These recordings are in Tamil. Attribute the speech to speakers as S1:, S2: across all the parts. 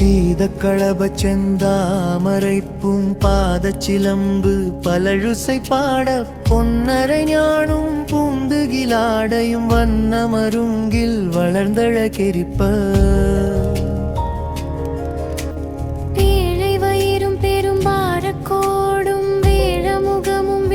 S1: பீதக்களப செந்தாமரைப்பும் பாதச்சிலம்பு பலழுசை பாட பொன்னரை ஞானும் பூந்துகிலாடையும் வண்ணமருங்கில் வளர்ந்தழ
S2: கெரிப்ப. வயிறும் பெரும் பாரக்கோடும் வேழமுகமும்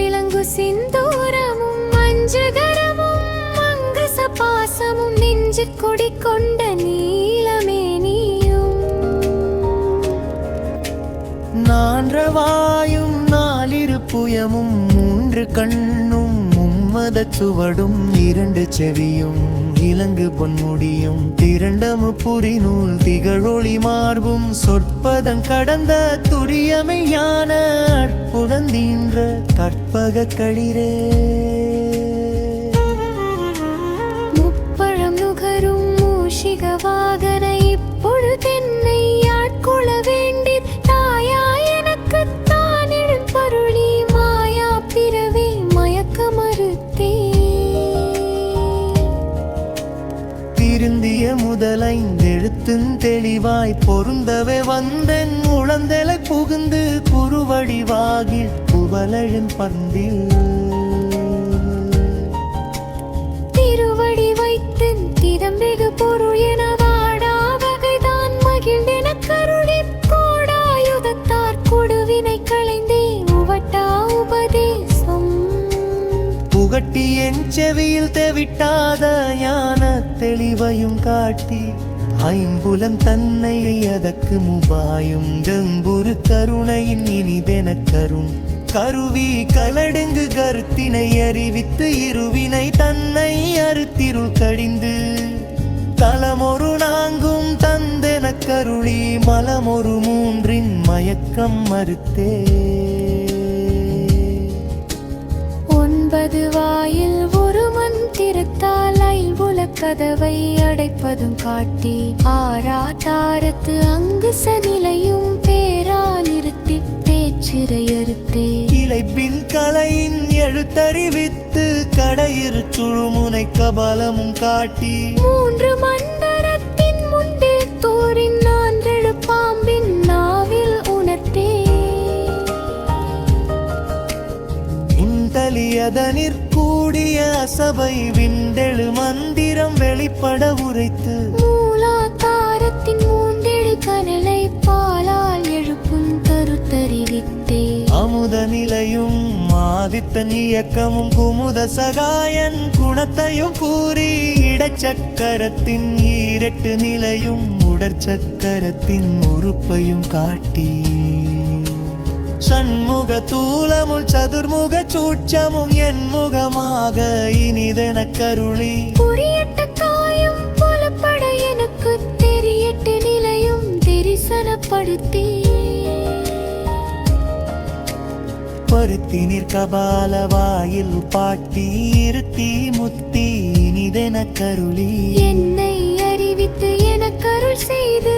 S1: நான்றவாயும் நாலிரு புயமும் மூன்று கண்ணும் மும்மத சுவடும் இரண்டு செவியும் இலங்கு பொன்முடியும் திரண்டமு புரிநூல் திகழொளி மார்பும் சொற்பதம் கடந்த துரியமையான அற்புதந்தீன்ற கற்பக களிரே திருந்திய முதலைந்தெழுத்தும் தெளிவாய் பொருந்தவே வந்தென். உளந்தலை புகுந்து குறுவடிவாகில் குவலழும் பந்தில்
S2: திருவடி வைத்தன் திறம்பெகு பொருள் என
S1: புகட்டி என் செவியில் தெவிட்டாத ஞான தெளிவையும் காட்டி ஐம்புலம் தன்னை அதற்கு முபாயும்? ஜம்புரு கருணையின் இனிதென கரும். கருவி கலடுங்கு கருத்தினை அறிவித்து இருவினை தன்னை அறுத்திருள் கடிந்து. தலமொரு நாங்கும் தந்தென கருளி மலமொரு மூன்றின் மயக்கம் மறுத்தே.
S2: ஒன்பது வாயில் ஒரு மந்திரத்தால் கதவை அடைப்பதும் காட்டி. ஆறாத்தாரத்து அங்கு சநிலையும் பேரா நிறுத்தி பேச்சிரையறுத்தே
S1: இலைப்பின் கலையின் எழுத்தறிவித்து கடையிறு சுழுமுனை கபாலமும் காட்டி.
S2: மூன்று மண்டரத்தின்
S1: இந்தலியதனிற் கூடிய சபை விண்டெழு மந்திரம் வெளிப்பட உரைத்து.
S2: மூலாதாரத்தின் மூன்றெழு கனலை பாலால் எழுப்பும் கருத்தறிவித்தே.
S1: அமுத நிலையும் ஆதித்தன் இயக்கமும் குமுத சகாயன் குணத்தையும் கூறி. இடச்சக்கரத்தின் ஈரெட்டு நிலையும் உடற்சக்கரத்தின் உறுப்பையும் காட்டி. சண்முக தூலமுள் சதுர்முக சூட்சமும் என் முகமாக இனிதென கருளி.
S2: புரியட்ட காயம் புலப்பட எனக்கு தெரியட்டு நிலையும் தெரிசனப்படுத்தே.
S1: பருத்தினிற் கபால வாயில் பாட்டி இருத்தி முத்தி இனிதென கருளி.
S2: என்னை அறிவித்து எனக்கு அருள் செய்து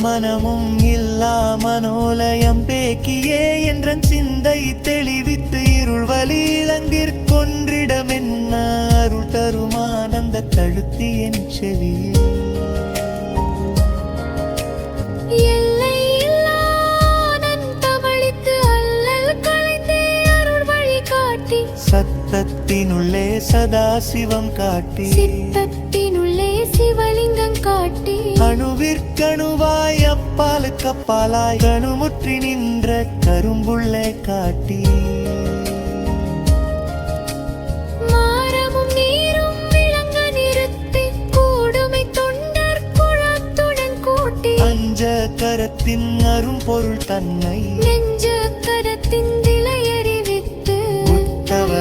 S1: மனமும் இல்லா மனோலயம் பேக்கியே என்ற சிந்தை தெளிவித்து இருள் வழி இளங்கிற்கொன்றிடமென்ன அருள் தருமானந்த தழுத்தி என் செவியே. சத்தத்தினுள்ளே சதா சிவம் காட்டி.
S2: சித்தத்தினுள்ளே சிவலிங்கம் காட்டி.
S1: அணுவிற்கணுவாய் அப்பாலுக்கு அப்பாலாய் கணுமுற்றி நின்ற கரும்புள்ளே காட்டி. கரத்தின் அரும்பொருள் தன்னை
S2: நெஞ்ச கரத்தின் திளையறிவித்து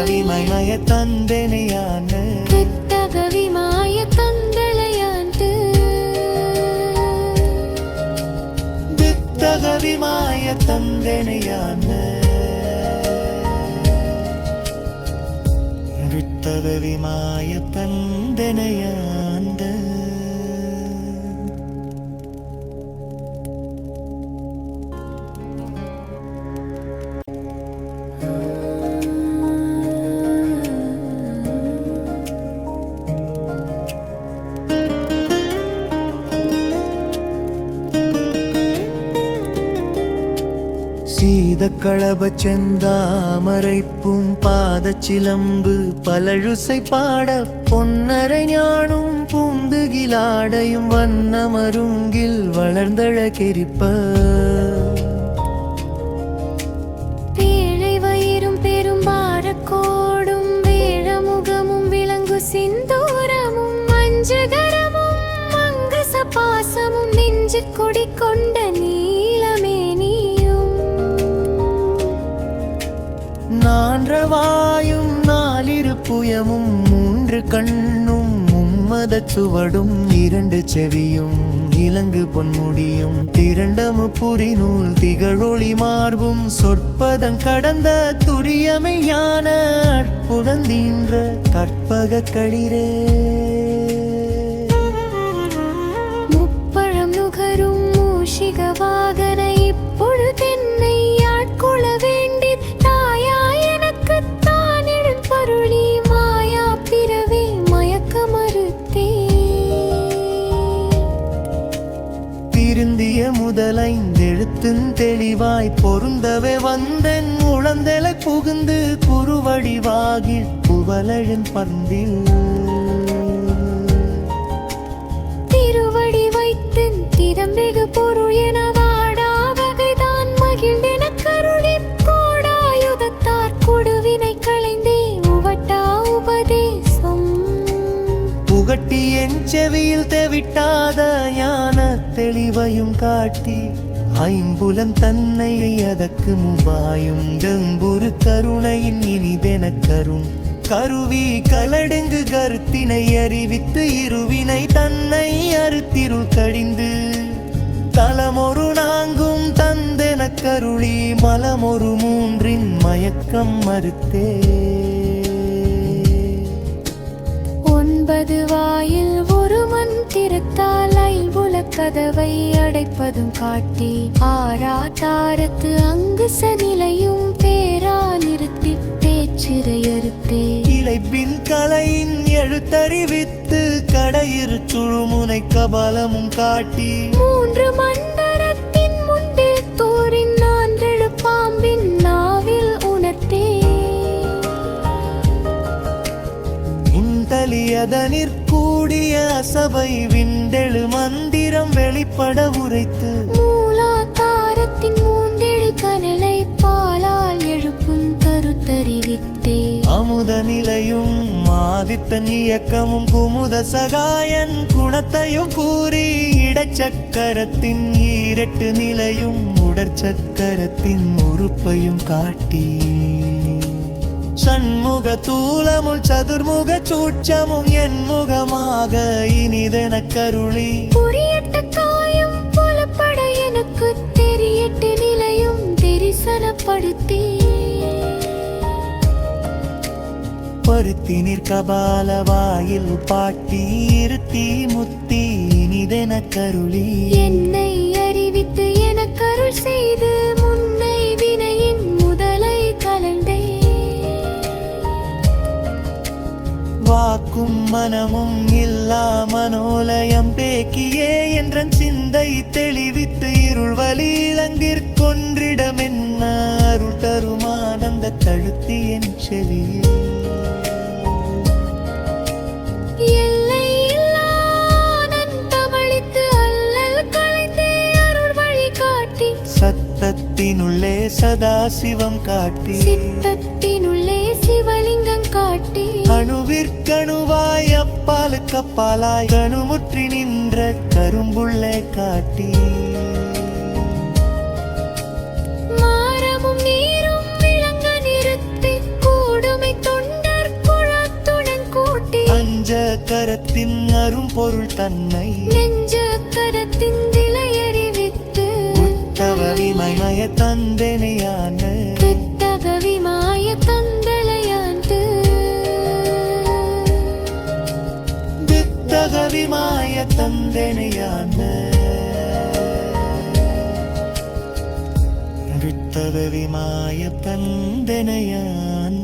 S1: உத்தவரிமய தந்தனையான
S2: வித்தகவி மாய தந்தளையாண்டு
S1: வித்தகவிமாய தந்தனையான வித்தகவிமாய தந்தனையாண்ட சீதக்களப செந்தாமரைப்பும் பாதச்சிலம்பு பலழுசை பாட பொன்னரை ஞானும் பூந்துகிலாடையும் வண்ணமருங்கில் வளர்ந்தழ
S2: கெரிப்ப. வயிறும் பெரும் பாரக்கோடும் வேழமுகமும் விளங்கு சிந்தூரமும் மஞ்சகரமும் மங்கச பாசமும் நெஞ்சு கொடி கொண்ட
S1: கண்ணும் மும்மத சுவடும் இரண்டு செவியும் இலங்கு பொன்முடியும் திரண்டமு புரிநூல் திகழொளி மார்பும் சொற்பதம் கடந்த துரியமையான அற்புதந்தீன்ற கற்பக களிரே.
S2: முப்பழம் நுகரும் மூஷிக வாகன
S1: தெளிவாய் பொருந்தவே வந்தன். உழந்தலை புகுந்து குறுவடிவாகி புவலழன் பந்தில்.
S2: திருவடி வைத்து திறம்பெகு பொருள் என வாடா வகைதான். மகிழ்ந்தென கருளி கோடாயுதத்தார் கொடுவினை களைந்தே உவட்டா உபதேசம்.
S1: புகட்டி என் செவியில் தெவிட்டாத ஞான தெளிவையும் காட்டி ஐம்புலம் தன்னை அதற்கு முபாயும் கங்குரு கருணையின் இனிதென கரும். கருவி கலடுங்கு கருத்தினை அறிவித்து இருவினை தன்னை அறுத்திருள் கடிந்து. தலமொரு நாங்கும் தந்தென கருளி மலமொரு மூன்றின் மயக்கம் மறுத்தே.
S2: ஒன்பது வாயில் ஒரு மந்திரத்தால் ஐம்புல கதவை அடைப்பதும் காட்டி ஆறா தாரத்து அங்கு சநிலையும் பேரா நிறுத்தி பேச்சிறையறுத்தே
S1: இளைப்பின் கலையின் எழுத்தறிவித்து கடையிறு சுழுமுனை கபாலமும் காட்டி.
S2: மூன்று மண்டரத்தின் முன்பே தோரின் நான்றெழு பாம்பின் நாவில் உணர்த்தே.
S1: உண்டலியதனிற் கூடிய சபை விண்டெழு மந்திரம் வெளிப்பட உரைத்து
S2: மூலாதாரத்தின் மூன்றெழு கனலை பாலால் எழுப்பும் கருத்தறிவித்தே.
S1: அமுத நிலையும் ஆதித்தன் இயக்கமும் குமுத சகாயன் குணத்தையும் கூறி இடச்சக்கரத்தின் ஈரட்டு நிலையும் உடற்சக்கரத்தின் உறுப்பையும் காட்டி. சண்முக தூலமுள் சதுர்முக சூட்சமும் என் முகமாக இனிதென கருளி.
S2: புரியட்ட தெரிசனப்படுத்தே
S1: பருத்தினிற் கபால வாயில் பாட்டி இருத்தி முத்தி இனிதென கருளி.
S2: என்னை அறிவித்து எனக்கு அருள் செய்து.
S1: வாக்கும் மனமும் இல்லா மனோலயம் பேக்கியே என்ற சிந்தை தெளிவித்து இருள் வழி இளங்கிற்கொன்றிடமென்ன அருள் தருமானந்த தழுத்தி என் செவியே சத்தத்தினுள்ளே சதாசிவம் காட்டி
S2: சித்தத்தினுள்ளே சிவலிங்கம் காட்டி
S1: அணுவிற்கணுவாய் அப்பாலுக்கு அப்பாலாய் கணுமுற்றி நின்ற கரும்புள்ளே காட்டி கரத்தின் அரும்பொருள் தன்னை
S2: நெஞ்ச கரத்தின் திளையறிவித்து
S1: தவறிமய தந்தனையான
S2: வித்தக விமாய தந்தளையாண்டு
S1: வித்தகவிமாய தந்தனையான வித்தகவிமாய தந்தனையான்